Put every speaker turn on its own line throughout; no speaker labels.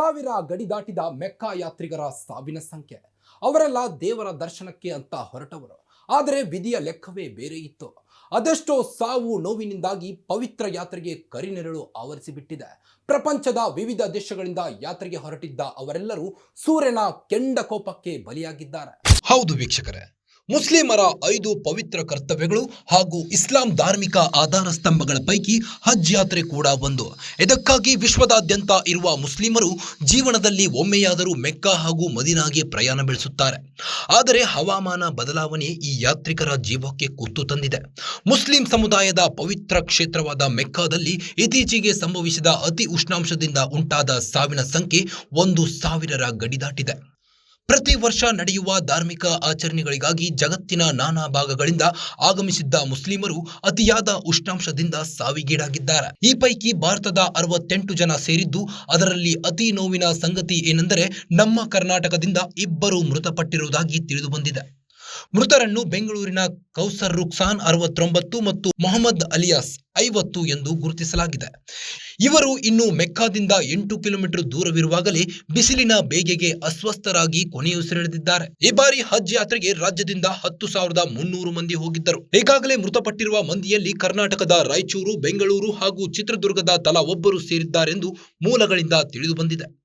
ಸಾವಿರ ಗಡಿ ದಾಟಿದ ಮೆಕ್ಕಾ ಯಾತ್ರಿಗರ ಸಾವಿನ ಸಂಖ್ಯೆ. ಅವರೆಲ್ಲ ದೇವರ ದರ್ಶನಕ್ಕೆ ಅಂತ ಹೊರಟವರು. ಆದರೆ ವಿಧಿಯ ಲೆಕ್ಕವೇ ಬೇರೆ ಇತ್ತು. ಅದೆಷ್ಟೋ ಸಾವು ನೋವಿನಿಂದಾಗಿ ಪವಿತ್ರ ಯಾತ್ರೆಗೆ ಕರಿನೆರಳು ಆವರಿಸಿಬಿಟ್ಟಿದೆ. ಪ್ರಪಂಚದ ವಿವಿಧ ದೇಶಗಳಿಂದ ಯಾತ್ರೆಗೆ ಹೊರಟಿದ್ದ ಅವರೆಲ್ಲರೂ ಸೂರ್ಯನ ಕೆಂಡ ಕೋಪಕ್ಕೆ ಬಲಿಯಾಗಿದ್ದಾರೆ.
ಹೌದು ವೀಕ್ಷಕರೇ ಮುಸ್ಲಿಮರ ಐದು ಪವಿತ್ರ ಕರ್ತವ್ಯಗಳು ಹಾಗೂ ಇಸ್ಲಾಂ ಧಾರ್ಮಿಕ ಆಧಾರ ಸ್ತಂಭಗಳ ಪೈಕಿ ಹಜ್ ಯಾತ್ರೆ ಕೂಡ ಒಂದು. ಇದಕ್ಕಾಗಿ ವಿಶ್ವದಾದ್ಯಂತ ಇರುವ ಮುಸ್ಲಿಮರು ಜೀವನದಲ್ಲಿ ಒಮ್ಮೆಯಾದರೂ ಮೆಕ್ಕಾ ಹಾಗೂ ಮದಿನಾಗೆ ಪ್ರಯಾಣ ಬೆಳೆಸುತ್ತಾರೆ. ಆದರೆ ಹವಾಮಾನ ಬದಲಾವಣೆ ಈ ಯಾತ್ರಿಕರ ಜೀವಕ್ಕೆ ಕುತ್ತು ತಂದಿದೆ. ಮುಸ್ಲಿಂ ಸಮುದಾಯದ ಪವಿತ್ರ ಕ್ಷೇತ್ರವಾದ ಮೆಕ್ಕಾದಲ್ಲಿ ಇತ್ತೀಚೆಗೆ ಸಂಭವಿಸಿದ ಅತಿ ಉಷ್ಣಾಂಶದಿಂದ ಉಂಟಾದ ಸಾವಿನ ಸಂಖ್ಯೆ ಒಂದು ಸಾವಿರರ ಗಡಿ ದಾಟಿದೆ ಪ್ರತಿ ವರ್ಷ ನಡೆಯುವ ಧಾರ್ಮಿಕ ಆಚರಣೆಗಳಿಗಾಗಿ ಜಗತ್ತಿನ ನಾನಾ ಭಾಗಗಳಿಂದ ಆಗಮಿಸಿದ್ದ ಮುಸ್ಲಿಮರು ಅತಿಯಾದ ಉಷ್ಣಾಂಶದಿಂದ ಸಾವಿಗೀಡಾಗಿದ್ದಾರೆ. ಈ ಪೈಕಿ ಭಾರತದ ಅರವತ್ತೆಂಟು ಜನ ಸೇರಿದ್ದು ಅದರಲ್ಲಿ ಅತಿ ನೋವಿನ ಸಂಗತಿ ಏನೆಂದರೆ ನಮ್ಮ ಕರ್ನಾಟಕದಿಂದ ಇಬ್ಬರು ಮೃತಪಟ್ಟಿರುವುದಾಗಿ ತಿಳಿದು ಬಂದಿದೆ ಮೃತರನ್ನು ಬೆಂಗಳೂರಿನ ಕೌಸರ್ ರುಕ್ಸಾನ್ ಅರವತ್ತೊಂಬತ್ತು ಮತ್ತು ಮೊಹಮ್ಮದ್ ಅಲಿಯಾಸ್ ಐವತ್ತು ಎಂದು ಗುರುತಿಸಲಾಗಿದೆ. ಇವರು ಇನ್ನು ಮೆಕ್ಕಾದಿಂದ ಎಂಟು ಕಿಲೋಮೀಟರ್ ದೂರವಿರುವಾಗಲೇ ಬಿಸಿಲಿನ ಬೇಗೆಗೆ ಅಸ್ವಸ್ಥರಾಗಿ ಕೊನೆಯುಸಿರೆಳೆದಿದ್ದಾರೆ ಈ ಬಾರಿ ಹಜ್ ಯಾತ್ರೆಗೆ ರಾಜ್ಯದಿಂದ ಹತ್ತು ಸಾವಿರದ ಮುನ್ನೂರು ಮಂದಿ ಹೋಗಿದ್ದರು. ಈಗಾಗಲೇ ಮೃತಪಟ್ಟಿರುವ ಮಂದಿಯಲ್ಲಿ ಕರ್ನಾಟಕದ ರಾಯಚೂರು, ಬೆಂಗಳೂರು ಹಾಗೂ ಚಿತ್ರದುರ್ಗದ ತಲಾ ಒಬ್ಬರು ಸೇರಿದ್ದಾರೆಂದು ಮೂಲಗಳಿಂದ ತಿಳಿದು ಬಂದಿದೆ.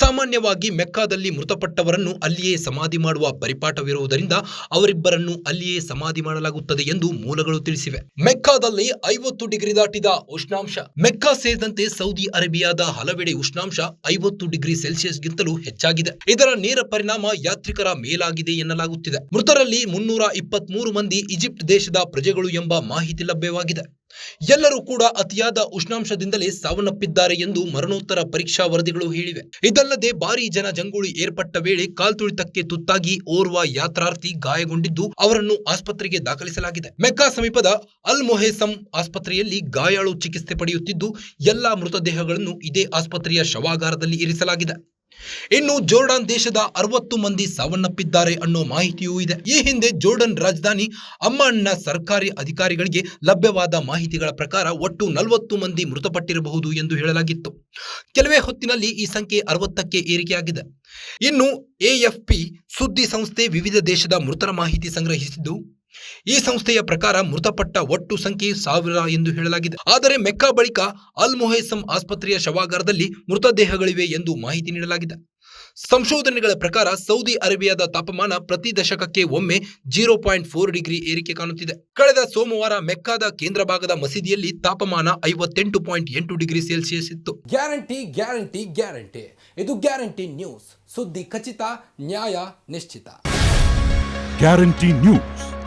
ಸಾಮಾನ್ಯವಾಗಿ ಮೆಕ್ಕಾದಲ್ಲಿ ಮೃತಪಟ್ಟವರನ್ನು ಅಲ್ಲಿಯೇ ಸಮಾಧಿ ಮಾಡುವ ಪರಿಪಾಠವಿರುವುದರಿಂದ ಅವರಿಬ್ಬರನ್ನು ಅಲ್ಲಿಯೇ ಸಮಾಧಿ ಮಾಡಲಾಗುತ್ತದೆ ಎಂದು ಮೂಲಗಳು ತಿಳಿಸಿವೆ. ಮೆಕ್ಕಾದಲ್ಲಿ ಐವತ್ತು ಡಿಗ್ರಿ ದಾಟಿದ ಉಷ್ಣಾಂಶ, ಮೆಕ್ಕಾ ಸೇರಿದಂತೆ ಸೌದಿ ಅರೇಬಿಯಾದ ಹಲವೆಡೆ ಉಷ್ಣಾಂಶ ಐವತ್ತು ಡಿಗ್ರಿ ಸೆಲ್ಸಿಯಸ್ಗಿಂತಲೂ ಹೆಚ್ಚಾಗಿದೆ. ಇದರ ನೇರ ಪರಿಣಾಮ ಯಾತ್ರಿಕರ ಮೇಲಾಗಿದೆ ಎನ್ನಲಾಗುತ್ತಿದೆ. ಮೃತರಲ್ಲಿ ಮುನ್ನೂರ ಇಪ್ಪತ್ಮೂರು ಮಂದಿ ಈಜಿಪ್ಟ್ ದೇಶದ ಪ್ರಜೆಗಳು ಎಂಬ ಮಾಹಿತಿ ಲಭ್ಯವಾಗಿದೆ. ಎಲ್ಲರೂ ಕೂಡ ಅತಿಯಾದ ಉಷ್ಣಾಂಶದಿಂದಲೇ ಸಾವನ್ನಪ್ಪಿದ್ದಾರೆ ಎಂದು ಮರಣೋತ್ತರ ಪರೀಕ್ಷಾ ವರದಿಗಳು ಹೇಳಿವೆ. ಇದಲ್ಲದೆ ಭಾರಿ ಜನ ಜಂಗುಳಿ ಏರ್ಪಟ್ಟ ವೇಳೆ ಕಾಲ್ತುಳಿತಕ್ಕೆ ತುತ್ತಾಗಿ ಓರ್ವ ಯಾತ್ರಾರ್ಥಿ ಗಾಯಗೊಂಡಿದ್ದು ಅವರನ್ನು ಆಸ್ಪತ್ರೆಗೆ ದಾಖಲಿಸಲಾಗಿದೆ. ಮೆಕ್ಕಾ ಸಮೀಪದ ಅಲ್ ಮೊಹೇಸಂ ಆಸ್ಪತ್ರೆಯಲ್ಲಿ ಗಾಯಾಳು ಚಿಕಿತ್ಸೆ ಪಡೆಯುತ್ತಿದ್ದು, ಎಲ್ಲಾ ಮೃತದೇಹಗಳನ್ನು ಇದೇ ಆಸ್ಪತ್ರೆಯ ಶವಾಗಾರದಲ್ಲಿ ಇರಿಸಲಾಗಿದೆ. ಇನ್ನು ಜೋರ್ಡಾನ್ ದೇಶದ ಅರವತ್ತು ಮಂದಿ ಸಾವನ್ನಪ್ಪಿದ್ದಾರೆ ಅನ್ನೋ ಮಾಹಿತಿಯೂ ಇದೆ. ಈ ಹಿಂದೆ ಜೋರ್ಡನ್ ರಾಜಧಾನಿ ಅಮ್ಮಾನ್ನ ಸರ್ಕಾರಿ ಅಧಿಕಾರಿಗಳಿಗೆ ಲಭ್ಯವಾದ ಮಾಹಿತಿಗಳ ಪ್ರಕಾರ ಒಟ್ಟು ನಲವತ್ತು ಮಂದಿ ಮೃತಪಟ್ಟಿರಬಹುದು ಎಂದು ಹೇಳಲಾಗಿತ್ತು. ಕೆಲವೇ ಹೊತ್ತಿನಲ್ಲಿ ಈ ಸಂಖ್ಯೆ ಅರವತ್ತಕ್ಕೆ ಏರಿಕೆಯಾಗಿದೆ. ಇನ್ನು ಎಎಫ್ಪಿ ಸುದ್ದಿ ಸಂಸ್ಥೆ ವಿವಿಧ ದೇಶದ ಮೃತರ ಮಾಹಿತಿ ಸಂಗ್ರಹಿಸಿದ್ದು ಈ ಸಂಸ್ಥೆಯ ಪ್ರಕಾರ ಮೃತಪಟ್ಟ ಒಟ್ಟು ಸಂಖ್ಯೆ ಸಾವಿರ ಎಂದು ಹೇಳಲಾಗಿದೆ. ಆದರೆ ಮೆಕ್ಕಾ ಬಳಿಕ ಅಲ್ ಮೊಹೇಸಂ ಆಸ್ಪತ್ರೆಯ ಶವಾಗಾರದಲ್ಲಿ ಮೃತದೇಹಗಳಿವೆ ಎಂದು ಮಾಹಿತಿ ನೀಡಲಾಗಿದೆ. ಸಂಶೋಧನೆಗಳ ಪ್ರಕಾರ ಸೌದಿ ಅರೇಬಿಯಾದ ತಾಪಮಾನ ಪ್ರತಿ ದಶಕಕ್ಕೆ ಒಮ್ಮೆ ಜೀರೋ ಪಾಯಿಂಟ್ ಫೋರ್ ಡಿಗ್ರಿ ಏರಿಕೆ ಕಾಣುತ್ತಿದೆ. ಕಳೆದ ಸೋಮವಾರ ಮೆಕ್ಕಾದ ಕೇಂದ್ರ ಭಾಗದ ಮಸೀದಿಯಲ್ಲಿ ತಾಪಮಾನ ಐವತ್ತೆಂಟು ಪಾಯಿಂಟ್ ಎಂಟು ಡಿಗ್ರಿ ಸೆಲ್ಸಿಯಸ್ ಇತ್ತು.
Guarantee guarantee guarantee. ಇದು ಗ್ಯಾರಂಟಿ ನ್ಯೂಸ್. ಸುದ್ದಿ ಖಚಿತ ನ್ಯಾಯ ನಿಶ್ಚಿತ.
Guarantee news.